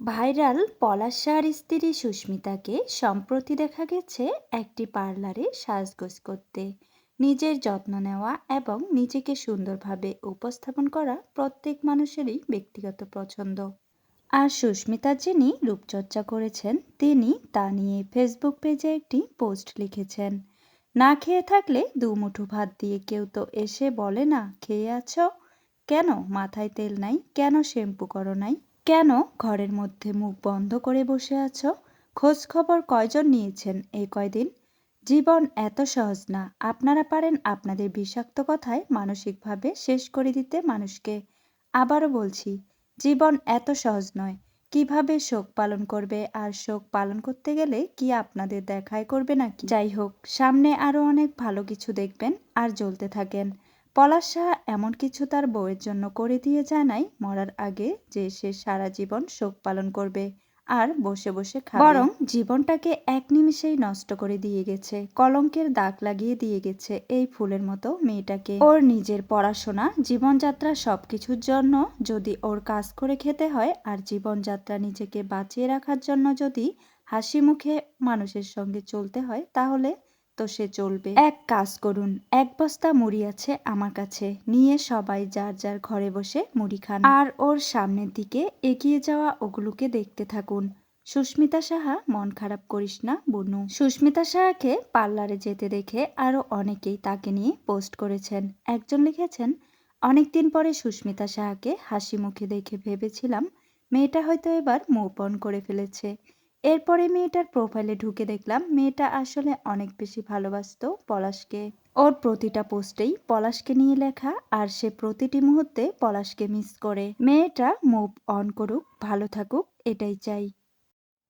Viral পলাশার স্ত্রী সুস্মিতাকে সম্প্রতি দেখা গেছে একটি পার্লারে সাজগোজ করতে। নিজের যত্ন নেওয়া এবং নিজেকে সুন্দরভাবে উপস্থাপন করা প্রত্যেক মানুষেরই ব্যক্তিগত পছন্দ। আর সুস্মিতা যিনি রূপচর্চা করেছেন, তিনি তা নিয়ে ফেসবুক পেজে একটি পোস্ট লিখেছেন। না খেয়ে থাকলে দু মুঠো ভাত দিয়ে কেউ তো এসে বলে না, খেয়ে আছো? কেন মাথায় তেল নাই? কেন শ্যাম্পু করো নাই? কেন ঘরের মধ্যে মুখ বন্ধ করে বসে আছো? খোঁজ খবর কয়জন নিয়েছেন এই কয়দিন? জীবন এত সহজ না। আপনারা পারেন আপনাদের বিষাক্ত কথায় মানসিকভাবে শেষ করে দিতে মানুষকে। আবারও বলছি, জীবন এত সহজ নয়। কীভাবে শোক পালন করবে আর শোক পালন করতে গেলে কি আপনাদের দেখায় করবে নাকি? যাই হোক, সামনে আরও অনেক ভালো কিছু দেখবেন আর জ্বলতে থাকেন। পলাশ সাহা এমন কিছু তার বউয়ের জন্য করে দিয়ে জানায় মরার আগে যে সে সারা জীবন শোক পালন করবে আর বসে বসে খাবে। বরং জীবনটাকে এক নিমিষেই নষ্ট করে দিয়ে গেছে, কলঙ্কের দাগ লাগিয়ে দিয়ে গেছে এই ফুলের মতো মেয়েটাকে। ওর নিজের পড়াশোনা, জীবনযাত্রা সবকিছুর জন্য যদি ওর কাজ করে খেতে হয় আর জীবনযাত্রা নিজেকে বাঁচিয়ে রাখার জন্য যদি হাসি মুখে মানুষের সঙ্গে চলতে হয়, তাহলে তো সে চলবে। এক কাজ করুন, এক বস্তা মুড়ি আছে আমার কাছে। নিয়ে সবাই যার যার ঘরে বসে মুড়ি খান। আর ওর সামনের দিকে এগিয়ে যাওয়া ওগুলোকে দেখতে থাকুন। সুস্মিতা সাহা, মন খারাপ করিস না, বনু। সুস্মিতা সাহাকে পার্লারে যেতে দেখে আরও অনেকেই তাকে নিয়ে পোস্ট করেছেন। একজন লিখেছেন, অনেকদিন পরে সুস্মিতা সাহাকে হাসি মুখে দেখে ভেবেছিলাম মেয়েটা হয়তো এবার মুভ অন করে ফেলেছে। এরপরে মেয়েটার প্রোফাইলে ঢুকে দেখলাম, মেয়েটা আসলে অনেক বেশি ভালোবাসত পলাশকে। ওর প্রতিটা পোস্টেই পলাশকে নিয়ে লেখা আর সে প্রতিটি মুহূর্তে পলাশকে মিস করে। মেয়েটা মুভ অন করুক, ভালো থাকুক, এটাই চাই।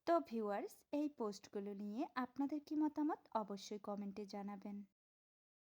তো ভিউয়ার্স এই পোস্টগুলো নিয়ে আপনাদের কি মতামত? অবশ্যই কমেন্টে জানাবেন।